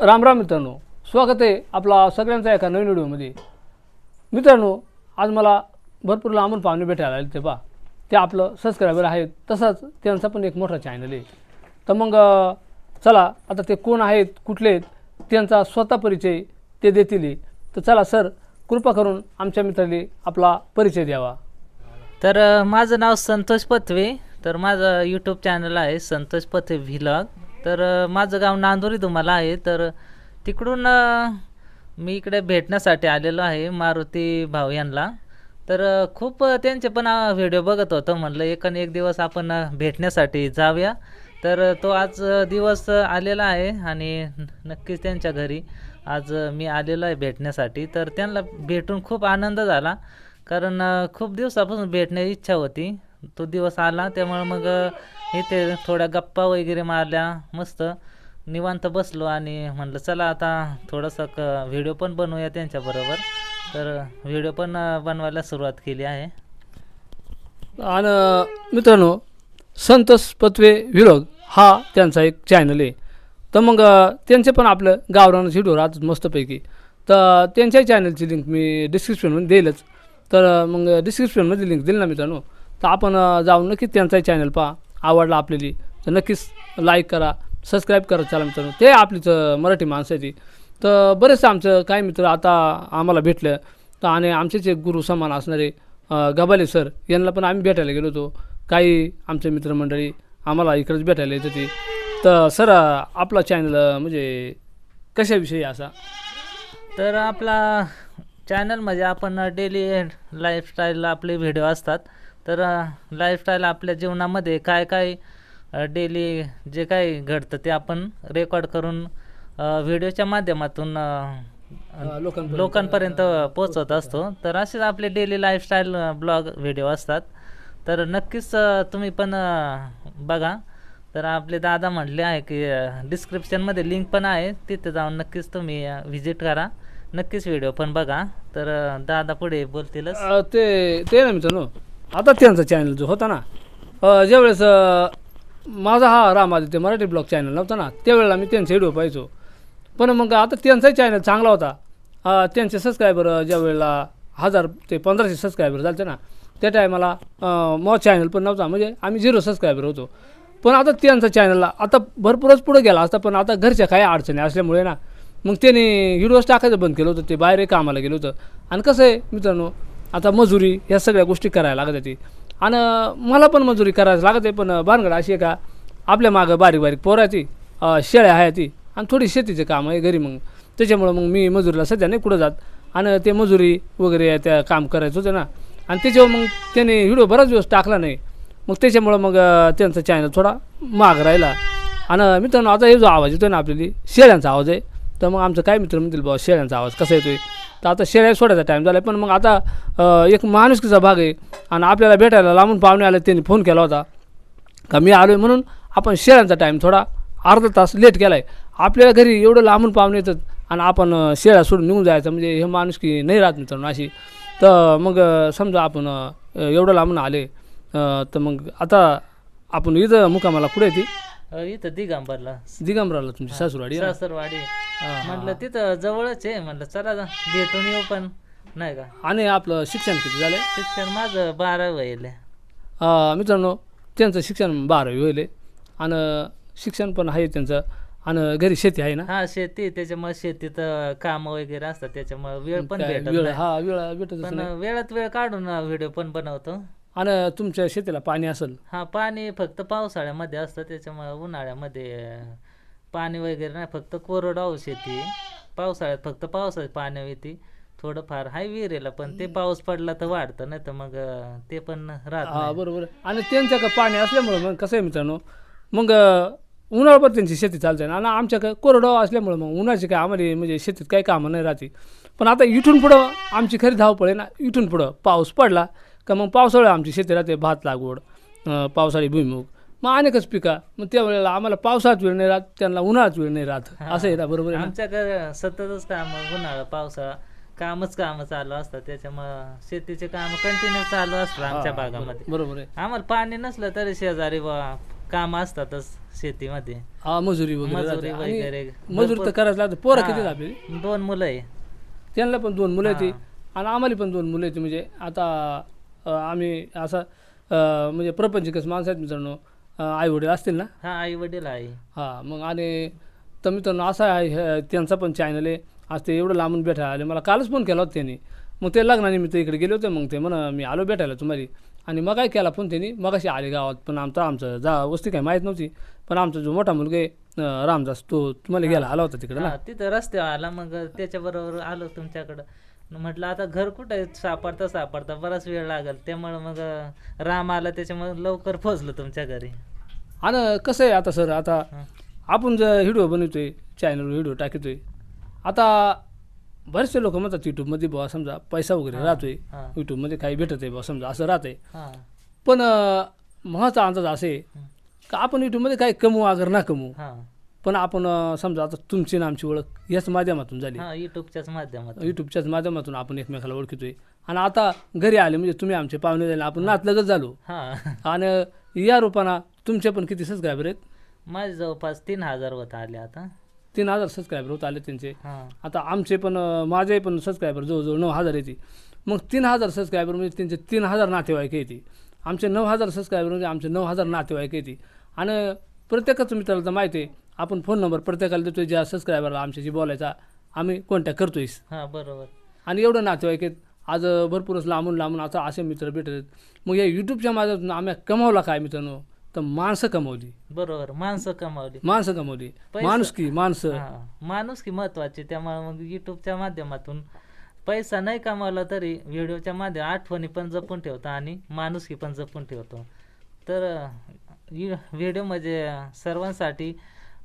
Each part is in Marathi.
राम राम मित्रांनो स्वागत आहे आपला सगळ्यांचा एका नवीन व्हिडिओमध्ये. मित्रांनो आज मला भरपूर लांबून पाहुणे भेटायला आले ते पा ते आपलं सबस्क्रायबर आहेत तसंच त्यांचा पण एक मोठा चॅनल आहे. तर मग चला आता ते कोण आहेत कुठले आहेत त्यांचा स्वतः परिचय ते देतील तर चला सर कृपा करून आमच्या मित्राने आपला परिचय द्यावा. तर माझं नाव संतोष पथवे तर माझं यूट्यूब चॅनल आहे संतोष पथवे व्हिलॉग तर माझं गाव नांदोरी तुम्हाला आहे. तर तिकडून मी इकडे भेटण्यासाठी आलेलो आहे मारुती भाऊ यांना. तर खूप त्यांचे पण व्हिडिओ बघत होतो. म्हणलं एक आणि एक दिवस आपण भेटण्यासाठी जाऊया. तर तो आज दिवस आलेला आहे आणि नक्कीच त्यांच्या घरी आज मी आलेलो आहे भेटण्यासाठी. तर त्यांना भेटून खूप आनंद झाला. कारण खूप दिवसापासून भेटण्याची इच्छा होती. तो दिवस आला त्यामुळे मग इथे थोड्या गप्पा वगैरे मारल्या मस्त. निवांत बसलो आणि म्हटलं चला आता थोडंसं क व्हिडिओ पण बनवूया त्यांच्याबरोबर. तर व्हिडिओ पण बनवायला सुरुवात केली आहे. आणि मित्रांनो संतोष पत्वे विरोध हा त्यांचा एक चॅनल आहे. तर मग त्यांचे पण आपलं गावरान व्हिडिओ राहतात मस्तपैकी. तर त्यांच्याही चॅनलची लिंक मी डिस्क्रिप्शनमध्ये देईलच तर मग डिस्क्रिप्शनमध्ये लिंक दिली ना मित्रांनो? तर आपण जाऊन नक्कीच त्यांचाही चॅनल पहा. आवडला आपल्याली तर नक्कीच लाईक करा सबस्क्राईब करा चला मित्रांनो. ते आपलीच मराठी माणसं आहे ती. तर बरेचसे आमचं काही मित्र आता आम्हाला भेटलं. तर आणि आमचेच एक गुरु समान असणारे गबाले सर यांना पण आम्ही भेटायला गेलो होतो. काही आमचे मित्रमंडळी आम्हाला इकडेच भेटायला येत होती. तर सर आपला चॅनल म्हणजे कशाविषयी असा? तर आपला चॅनल म्हणजे आपण डेली लाईफस्टाईल आपले व्हिडिओ असतात. तर लाईफस्टाईल आपल्या जीवनामध्ये काय काय डेली जे काही घडतं ते आपण रेकॉर्ड करून व्हिडिओच्या माध्यमातून लोकांपर्यंत- पोचवत असतो. तर असेच आपले डेली लाईफस्टाईल ब्लॉग व्हिडिओ असतात. तर नक्कीच तुम्ही पण बघा. तर आपले दादा म्हटले आहे की डिस्क्रिप्शनमध्ये लिंक पण आहे. तिथे जाऊन नक्कीच तुम्ही व्हिजिट करा. नक्कीच व्हिडिओ पण बघा. तर दादा पुढे बोलतीलच. ते ते ना मित्रांनो. आता त्यांचा चॅनल जो होता ना ज्यावेळेस माझा हा रामादित्य मराठी ब्लॉग चॅनल नव्हता ना त्यावेळेला मी त्यांचा व्हिडिओ पाहायचो. पण मग आता त्यांचाही चॅनल चांगला होता. त्यांचे सबस्क्रायबर ज्या वेळेला हजार ते पंधराशे सबस्क्रायबर झालते ना त्या टायमाला मग चॅनल पण नव्हता म्हणजे आम्ही झिरो सबस्क्रायबर होतो. पण आता त्यांचा चॅनलला आता भरपूरच पुढे गेला असता पण आता घरच्या काही अडचणी असल्यामुळे ना मग त्याने व्हिडिओज टाकायचं बंद केलं होतं ते बाहेर कामाला गेलं होतं. आणि कसं आहे मित्रांनो आता मजुरी ह्या सगळ्या गोष्टी करायला लागत होती. आणि मला पण मजुरी करायला लागत आहे पण भानगड अशी आहे का आपल्या मागं बारीक बारीक पोराची ती शेळ्या आहे ती आणि थोडी शेतीचे काम आहे घरी मग. त्याच्यामुळं मग मी मजुरीला सध्या नाही कुठं जात. आणि ते मजुरी वगैरे त्या काम करायचं होतं ना. आणि त्याच्यावर मग त्याने व्हिडिओ बराच दिवस टाकला नाही. मग त्याच्यामुळं मग त्यांचा चॅनल थोडा माग राहिला. आणि मित्रांनो आता हे जो आवाज येतो ना आपल्याला शेळ्यांचा आवाज आहे. तर मग आमचं काय मित्र म्हणतील बाबा शेळ्यांचा आवाज कसा येतोय? तर आता शेळ्या सोडायचा टाईम झाला पण मग आता एक माणुसकीचा भाग आहे. आणि आपल्याला भेटायला लांबून पाहुणे आले त्यांनी फोन केला होता. का मी आलो आहे म्हणून आपण शेळ्यांचा टाईम थोडा अर्धा तास लेट केला आहे आपल्याला घरी एवढं लांबून पाहुणे येतात आणि आपण शेळ्या सोडून निघून जायचं म्हणजे हे माणुसकी नाही राहत मित्रांनो अशी. तर मग समजा आपण एवढं लांबून आले तर मग आता आपण इथं मुकामाला कुठे येते इथं दिगंबरला. दिगंबराला तुमची सासूरवाडी आहे ना? सासरवाडी. हा, म्हटलं तिथं जवळच आहे म्हटलं चला जा, भेटून येऊ पण नाही का? आणि आपलं शिक्षण किती झालं शिक्षण माझं बारावी अं, मित्रांनो त्यांचं शिक्षण बारावी होईल. आणि शिक्षण पण आहे त्यांचं. आणि घरी शेती आहे ना? हा शेती त्याच्यामुळे शेतीत काम वगैरे असतात त्याच्यामुळे वेळ पण काय भेटत वेळ नाही. हा वेळ भेटतच पण वेळात वेळ काढून व्हिडिओ पण बनवतो. आणि तुमच्या शेतीला पाणी असेल. हा पाणी फक्त पावसाळ्यामध्ये असतं त्याच्यामुळे उन्हाळ्यामध्ये पाणी वगैरे नाही फक्त कोरडवाहू शेती. पावसाळ्यात फक्त पावसाळ्यात पाणी येते. थोडंफार हाय विहिरीला पण ते पाऊस पडला तर वाढतं नाही तर मग ते पण राहत बरोबर. आणि त्यांच्याकडे पाणी असल्यामुळं मग कसं आहे मित्रांनो मग अं, उन्हाळ्याभर त्यांची शेती चालते ना. आणि आमच्याकडे कोरडवाहू असल्यामुळं मग उन्हाळ्याची काय आम्हाला म्हणजे शेतीत काही कामं नाही राहते. पण आता इथून पुढं आमची खरी धावपळ आहे ना इथून पुढं पाऊस पडला का मग पावसाळ्यात आमची शेती राहते भात लागवड पावसाळी भुईमुग. मग अनेकच पिका. मग त्यावेळेला आम्हाला पावसाळ्यात वेळ नाही राहत त्यांना उन्हाळ्यात वेळ नाही राहत. असं आहे ना? बरोबर आमच्याकडे सततच काम उन्हाळा पावसाळा कामच काम चालू असतात. त्याच्यामुळं शेतीचे काम कंटिन्यू चालू असतात आमच्या भागामध्ये. बरोबर आहे. आम्हाला पाणी नसलं तरी शेजारी बा कामं असतातच शेतीमध्ये. हा मजुरी वगैरे मजुरी वगैरे मजुरी तर करायच लागते पोरं किती आपली? दोन मुलं आहे त्यांना पण दोन मुलं येते. आणि आम्हाला पण दोन मुलं येते म्हणजे आता आम्ही असं म्हणजे प्रपंचिकच माणसं आहेत मित्रांनो. आई वडील असतील ना? हा आई वडील आहे. हां मग आणि तर मित्रांनो असं आहे हे- त्यांचा पण चॅनल आहे. आज ते एवढं लांबून भेटायला आले. मला कालच फोन केला होता त्यांनी. मग ते लग्नानिमित्त इकडे गेले होते मग ते म्हणा मी आलो भेटायला तुम्हाला. आणि मग काय केला फोन त्यांनी मग अशी आले गावात पण आमचा आमचं जा वस्ती काय माहीत नव्हती. पण आमचा जो मोठा मुलगा आहे रामदास तो तुम्हाला गेला आला होता तिकडे ना? तिथं रस्त्यावर आला मग त्याच्याबरोबर आलो तुमच्याकडं. म्हटलं आता घर कुठं आहे? सापडता सापडता बराच वेळ लागेल. त्यामुळं मग राम आला त्याच्यामुळे लवकर पोहोचलो तुमच्या घरी. आणि कसं आहे आता सर? आता. आपण जर व्हिडिओ बनवतोय चॅनलवर व्हिडिओ टाकतोय आता बरेचसे लोक म्हणतात यूट्यूबमध्ये बुवा समजा पैसा वगैरे राहतोय. यूट्यूबमध्ये काही भेटत आहे बुवा समजा असं राहतंय. पण माझा अंदाज असे. का आपण यूट्यूबमध्ये काही कमवू अगर ना कमवू? पण आपण समजा आता तुमची आणि आमची ओळख याच माध्यमातून झाली. हा युट्यूबच्या माध्यमातून. यूट्यूबच्याच माध्यमातून आपण एकमेकाला ओळखितोय. आणि आता घरी आले म्हणजे तुम्ही आमचे पाहुणे झाले आपण नातलगच झालो. आणि या रूपानं तुमचे पण किती सबस्क्रायबर आहेत? माझे जवळपास तीन हजार होत आले आता. तीन हजार सबस्क्रायबर होत आले त्यांचे. हा. आता आमचे पण माझे पण सबस्क्रायबर जवळजवळ नऊ हजार येते मग तीन हजार सबस्क्रायबर म्हणजे त्यांचे तीन हजार नातेवाईक येते आमचे नऊ हजार सबस्क्रायबर म्हणजे आमचे नऊ हजार नातेवाईक येते आणि प्रत्येकाचं मित्राला तर माहिती आहे आपण फोन नंबर प्रत्येकाला देतोय ज्या सबस्क्रायबरला आमच्याशी बोलायचा आम्ही कॉन्टॅक्ट करतोय हा बरोबर. आणि एवढं नातेवाईक आहेत आज भरपूरच लांबून लांबून आता असे मित्र भेटत मग या यूट्यूबच्या माध्यमातून आम्ही कमावला काय मित्रांनो? तर माणसं कमवली. बरोबर माणसं कमावली. माणसं कमवली. पैसा- माणुसकी माणसं? हा माणूस की महत्वाची त्यामुळे मग युट्यूबच्या माध्यमातून पैसा नाही कमावला तरी व्हिडिओच्या माध्यम आठवणी पण जपून ठेवतो आणि माणुसकी पण जपून ठेवतो. तर व्हिडिओ म्हणजे सर्वांसाठी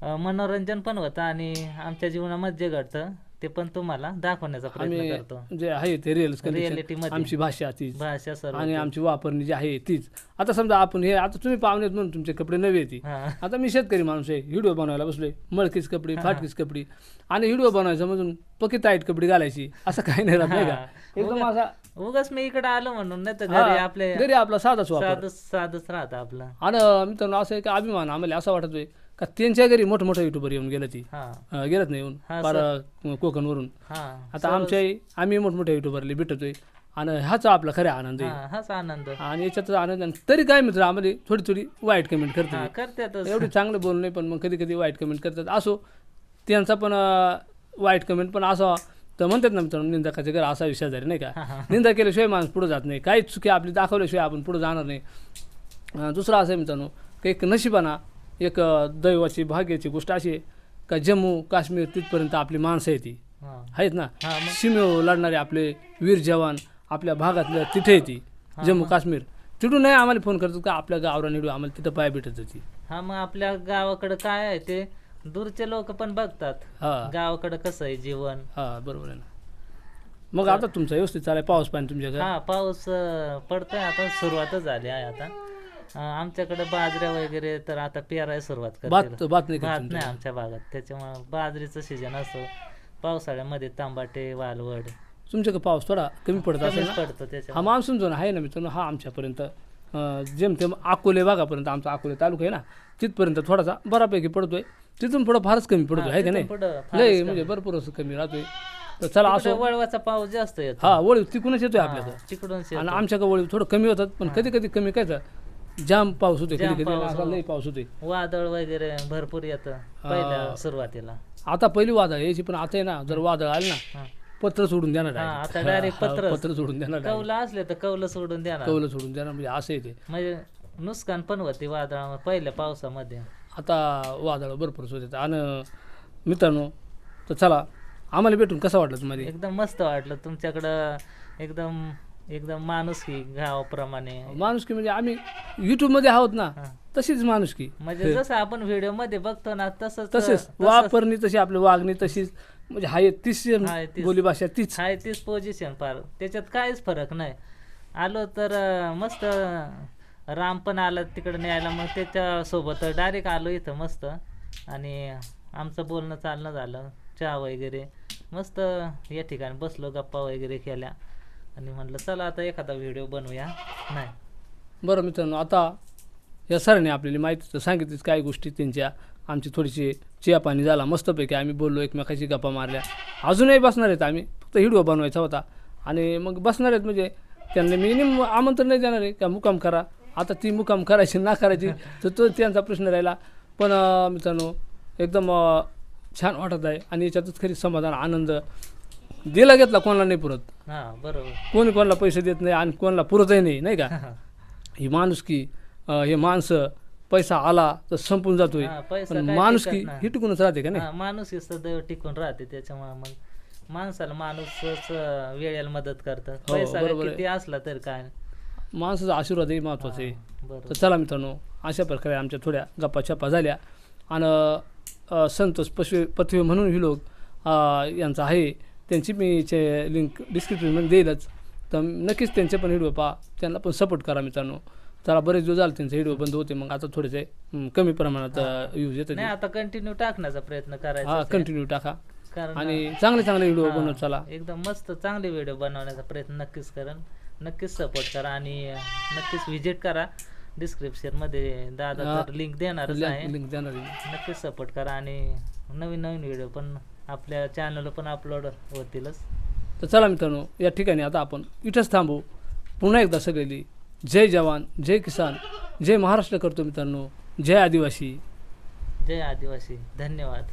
मनोरंजन पण होतं आणि आमच्या जीवनामध्ये जे घडतं ते पण तुम्हाला दाखवण्याचा प्रयत्न करतो. जे आहे ते रिअल Reality मध्ये. आमची भाषा तीच. भाषा सर्व आणि आमची वापरणी जी आहे तीच. आता समजा आपण हे आता तुम्ही पाहुणे म्हणून तुमचे कपडे नवे येते आता मी शेतकरी माणूस आहे व्हिडिओ बनवायला बसलोय मळकीच कपडे फाटकीच कपडे. आणि व्हिडिओ बनवायचं म्हणून पक्की टाईट कपडे घालायची. असं काही नाही राहत नाही का. एकदम असा उगाच मी इकडे आलो म्हणून नाही तर घरी आपले घरी आपला साधाच साधच राहतं आपलं. आणि मित्रांनो असं आहे की अभिमान आम्हाला असं वाटतोय. का त्यांच्या घरी मोठं मोठं युट्यूबर येऊन गेलं ती. हा. गेलत नाही येऊन हा, फार कोकणवरून. हा. आता आमच्या आम्ही मोठमोठ्या युट्यूबरला भेटतोय आणि हाच आपला खरा आनंद आहे. हाच आनंद. आणि याच्यात आनंद. तरी काय मित्र आम्हाला थोडी थोडी वाईट कमेंट करते हा करतातच एवढी चांगलं बोलणं नाही पण मग कधी कधी वाईट कमेंट करतात. असो त्यांचा पण वाईट कमेंट पण असा तर म्हणतात ना मित्रांनो निंदकाचे घर असा विषय झाले नाही का. निंदा केल्याशिवाय माणूस पुढे जात नाही. काहीच चुकी आपली दाखवल्याशिवाय आपण पुढे जाणार नाही. दुसरं असं आहे मित्रांनो एक नशिबाना एक दैवाची भाग्याची गोष्ट अशी आहे का जम्मू काश्मीर तिथपर्यंत आपली माणसं येते. हा. आहेत ना? हा सीमेवर लढणारे आपले वीर जवान आपल्या भागातल्या तिथे येते. जम्मू काश्मीर. तिथून नाही आम्हाला फोन करतात का आपल्या गावरा निडू आम्हाला तिथं पाय भेटत होती हा मग आपल्या गावाकडं काय आहे ते? दूरचे लोक पण बघतात. हा. गावाकडं कसं आहे जीवन? हा बरोबर आहे ना. मग आता तुमचं व्यवस्थित चालाय पाऊस पाणी तुमच्याकडे हा पाऊस पडतोय. आता सुरुवातच झाली आहे आता. आमच्याकडे बाजऱ्या वगैरे तर आता पेरायला सुरुवात करते भात नाही आमच्या भागात. त्याच्यामुळे बाजरीचं सीजन असतो. पावसाळ्यामध्ये तांबाटे वालवड. तुमच्याकडे पाऊस थोडा कमी पडत असेल ना? पडतो हा मान्सून झोन आहे ना मित्रांनो? हा आमच्यापर्यंत अं, जेमतेम अकोले भागापर्यंत आमचा अकोले तालुका आहे ना? तिथपर्यंत थोडासा बऱ्यापैकी पडतोय. तिथून पुढं फारच कमी पडतोय आहे का नाही? पुढं लय म्हणजे भरपूर असं कमी राहतोय. तर चला तिकडे असं वळवाचा पाऊस जास्त येतो. हा वळी तिकूनच येतोय आपल्याकडे. तिकडूनच आणि आमच्याकडे वळी थोडं कमी होतात पण कधी कधी कमी काय जाम पाऊस होते कधी जाम कधी पाऊस, असा हो. लय पाऊस होते वादळ वगैरे भरपूर येतं पहिल्या सुरुवातीला आता पहिली वादळ यायची पण आता आहे ना जर वादळ आलं ना. पत्र सोडून देणार हा, direct. आता हा, पत्रच. पत्र सोडून देणार direct. कौलं असले तर कौलं सोडून देणार कौलं सोडून देणार म्हणजे असं येते म्हणजे नुकसान पण होते वादळामुळे पहिल्या पावसामध्ये आता वादळ भरपूर होते आणि मित्रांनो तर चला आम्हाला भेटून कसं वाटलं तुम्हाला एकदम मस्त वाटलं तुमच्याकडं एकदम एकदम माणुसकी गावाप्रमाणे. माणुसकी म्हणजे आम्ही युट्यूबमध्ये आहोत ना. तशीच माणुसकी. म्हणजे जसं आपण व्हिडिओमध्ये बघतो ना तसंच तसेच वापरणी तशी आपली वागणी तशीच. म्हणजे हाय तीच तीच. बोली भाषा तीच. हाय तीच पोझिशन फार त्याच्यात काहीच फरक नाही. आलो तर मस्त राम पण आला तिकडे न्यायला मग त्याच्या सोबत डायरेक्ट आलो इथं मस्त. आणि आमचं बोलणं चालणं झालं चहा वगैरे. मस्त या ठिकाणी बसलो गप्पा वगैरे केल्या. आणि म्हटलं चला आता एखादा व्हिडिओ बनवूया. नाही. बरं मित्रांनो आता या सरांनी आपल्याला माहिती तर सांगितलीच काही गोष्टी त्यांच्या. आमची थोडीशी चियापाणी झाला मस्तपैकी आम्ही बोललो एकमेकाशी गप्पा मारल्या. अजूनही बसणार आहेत आम्ही फक्त व्हिडिओ बनवायचा होता. आणि मग बसणार आहेत म्हणजे त्यांना मी नेम आमंत्रण नाही देणार आहे का मुकाम करा. आता ती मुकाम करायची ना करायची तर तो त्यांचा प्रश्न राहिला. पण मित्रांनो एकदम छान वाटत आहे. आणि याच्यातच खरी समाधान आनंद दिला घेतला कोणाला नाही पुरत. हा बरोबर. कोणी कोणाला पैसे देत नाही आणि कोणाला पुरतही नाही नाही का? ही. माणुसकी अं, हे माणसं पैसा आला तर संपून जातोय. हा, पैसा पण काय माणुसकी टिकत नाही. ही टिकूनच राहते का नाही? हा, माणूस हे सदैव टिकून राहते त्याच्यामुळे मग माणसाला माणूसच अं, वेळेला मदत करतं हो, पैसा बरोबर आहे. किती असला तर काय माणसाचा आशीर्वादही महत्त्वाचा आहे. तर चला मित्रांनो अशा प्रकारे आमच्या थोड्या गप्पा छप्पा झाल्या. आणि अ, संतोष पशु पथवे म्हणून ही लोक यांचा आहे. त्यांची मी चे लिंक डिस्क्रिप्शनमध्ये देईलच. तर नक्कीच त्यांचे पण व्हिडिओ पहा. त्यांना पण सपोर्ट करा मित्रांनो. त्याला बरेच दिवस झाले त्यांचे व्हिडिओ बंद होते मग आता थोडेसे कमी प्रमाणात यूज येतात. नाही आता कंटिन्यू टाकण्याचा प्रयत्न करायचा हा. कंटिन्यू टाका. आणि चांगले चांगले व्हिडिओ बनवत चला. एकदम मस्त चांगले व्हिडिओ बनवण्याचा प्रयत्न नक्कीच करा नक्कीच सपोर्ट करा आणि नक्कीच व्हिजिट करा. डिस्क्रिप्शनमध्ये दादा. तर लिंक देणारच आहे. लिंक देणार. नक्कीच सपोर्ट करा आणि नवीन नवीन व्हिडिओ पण आपल्या चॅनलवर पण अपलोड होतीलच. तर चला मित्रांनो या ठिकाणी आता आपण इथंच थांबू. पुन्हा एकदा सगळेली जय जवान जय किसान जय महाराष्ट्र करतो मित्रांनो. जय आदिवासी. जय आदिवासी. धन्यवाद.